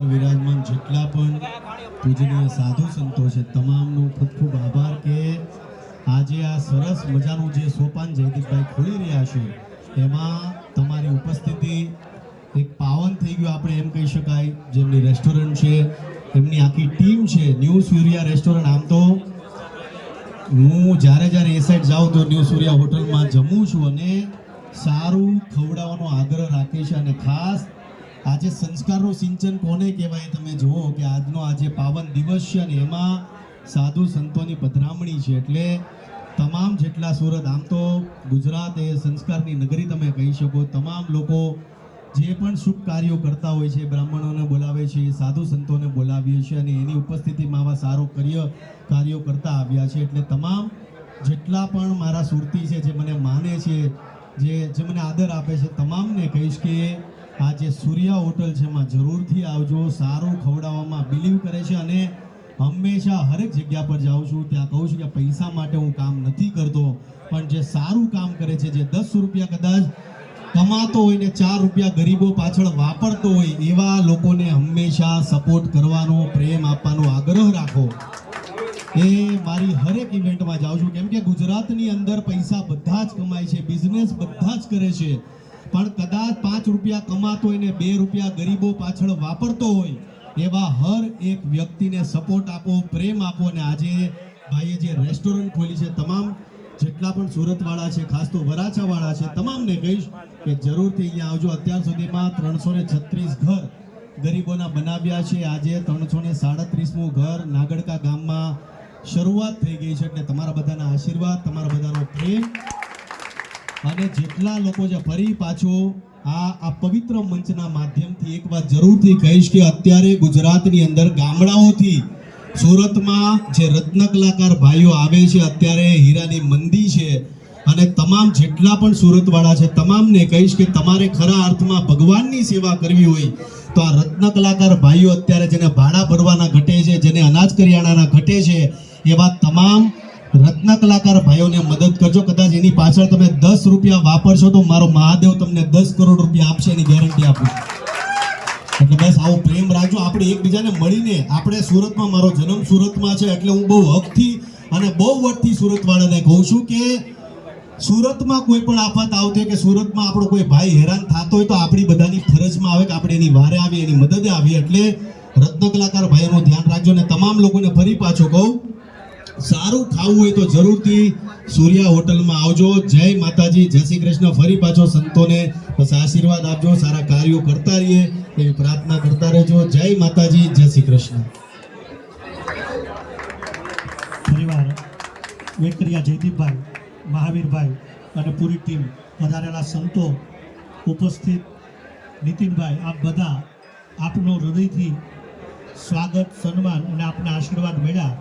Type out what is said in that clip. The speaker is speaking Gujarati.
વિરાજમાન જેટલા પણ પૂજનીય સાધુ સંતો છે, તમામનો ખૂબ ખૂબ આભાર કે આજે આ સરસ મજાનું જે સોપાન જયદીપભાઈ ખોલી રહ્યા છે, એમાં તમારી ઉપસ્થિતિ એક પાવન થઈ ગયું આપણે એમ કહી શકાય જેમની રેસ્ટોરન્ટ છે, એમની આખી ટીમ છે ન્યૂ સૂર્યા રેસ્ટોરન્ટ. આમ તો હું જ્યારે જ્યારે એ સાઈડ જાઉં તો ન્યૂ સૂર્યા હોટલમાં જમું છું અને સારું ખવડાવવાનો આગ્રહ રાખે છે અને ખાસ આજે સંસ્કારનું સિંચન કોને કહેવાય તમે જુઓ કે આજનો આજે પાવન દિવસ છે અને એમાં સાધુ સંતોની પધરામણી છે એટલે તમામ જેટલા સુરત, આમ તો ગુજરાત એ સંસ્કારની નગરી તમે કહી શકો, તમામ લોકો જે પણ શુભ કાર્યો કરતા હોય છે, બ્રાહ્મણોને બોલાવે છે, સાધુ સંતોને બોલાવીએ છીએ અને એની ઉપસ્થિતિમાં આવા સારો કાર્ય, કાર્યો કરતા આવ્યા છે. એટલે તમામ જેટલા પણ મારા સુરતી છે, જે મને માને છે, જે જે મને આદર આપે છે, તમામને કહીશ કે આ જે સૂર્યા હોટલ છે, એમાં જરૂરથી આવજો. સારું ખવડાવવામાં બિલીવ કરે છે અને હંમેશા હરેક જગ્યા પર જાઉં છું. ત્યાં કહું છું કે પૈસા માટે હું કામ નથી કરતો, પણ જે સારું કામ કરે છે, જે દસ રૂપિયા કદાચ કમાતો હોય ને ચાર રૂપિયા ગરીબો પાછળ વાપરતો હોય, એવા લોકોને હંમેશા સપોર્ટ કરવાનો, પ્રેમ આપવાનો આગ્રહ રાખો. એ મારી હરેક ઇવેન્ટમાં જાઉં છું. કેમ કે ગુજરાતની અંદર પૈસા બધા જ કમાય છે બિઝનેસ બધા જ કરે છે. પણ કદાચ પાંચ રૂપિયા કમાતો હોય ને બે રૂપિયા ગરીબો પાછળ વાપરતો હોય, એવા હર એક વ્યક્તિને સપોર્ટ આપો, પ્રેમ આપો અને આજે ભાઈએ જે રેસ્ટોરન્ટ ખોલી છે, તમામ જેટલા પણ સુરતવાળા છે, ખાસ તો વરાછાવાળા છે, તમામને કહીશ કે જરૂરથી અહીંયા આવજો. અત્યાર સુધીમાં ત્રણસો ને છત્રીસ ઘર ગરીબોના બનાવ્યા છે. આજે ત્રણસો ને સાડત્રીસમું ઘર નાગડકા ગામમાં શરૂઆત થઈ ગઈ છે. એટલે તમારા બધાના આશીર્વાદ, તમારા બધાનો પ્રેમ અને જેટલા લોકો છે ફરી પાછો આ આ પવિત્ર મંચના માધ્યમથી એક વાત જરૂરથી કહીશ કે અત્યારે ગુજરાતની અંદર ગામડાઓથી સુરતમાં જે રત્ન કલાકાર ભાઈઓ આવે છે, અત્યારે હીરાની મંદી છે અને તમામ જેટલા પણ સુરતવાળા છે, તમામને કહીશ કે તમારે ખરા અર્થમાં ભગવાનની સેવા કરવી હોય તો આ રત્ન કલાકાર ભાઈઓ અત્યારે જેને ભાડા ભરવાના ઘટે છે, જેને અનાજ કરિયાણાના ઘટે છે, એવા તમામ રત્ન કલાકાર ભાઈઓને મદદ કરજો. કદાચ એની પાછળ તમે દસ રૂપિયા વાપરશો તો મારો મહાદેવ તમને દસ કરોડ રૂપિયા આપશે એની ગેરંટી આપું. એટલે બસ આવો પ્રેમ રાખજો. આપણે એકબીજાને મળીને આપણે સુરતમાં, મારો જન્મ સુરતમાં છે એટલે હું બહુ હકથી અને બહુ વર્ષથી સુરતવાળાને કહું છું કે સુરતમાં કોઈ પણ આફત આવતી હોય કે સુરતમાં આપણો કોઈ ભાઈ હેરાન થતો હોય તો આપણી બધાની ફરજમાં આવે કે આપણે એની વારે આવીએ, એની મદદે આવીએ. એટલે રત્ન કલાકાર ભાઈઓનું ધ્યાન રાખજો અને તમામ લોકોને ફરી પાછો કહું સારું ખાવું હોય તો જરૂરથી સૂર્યા હોટલમાં આવજો. જય માતાજી, જય શ્રી કૃષ્ણ. ફરી પાછો સંતોને બસ આશીર્વાદ આપજો. સારા કાર્યો કરતા રહીએ, એવી પ્રાર્થના કરતા રહેજો. જય માતાજી, જય શ્રી કૃષ્ણ. પરિવાર, વેકરિયા જયદીપભાઈ, મહાવીરભાઈ અને પૂરી ટીમ વધારેલા સંતો ઉપસ્થિત. નીતિનભાઈ, આપ બધા આપનો હૃદયથી સ્વાગત, સન્માન અને આપના આશીર્વાદ મળ્યા.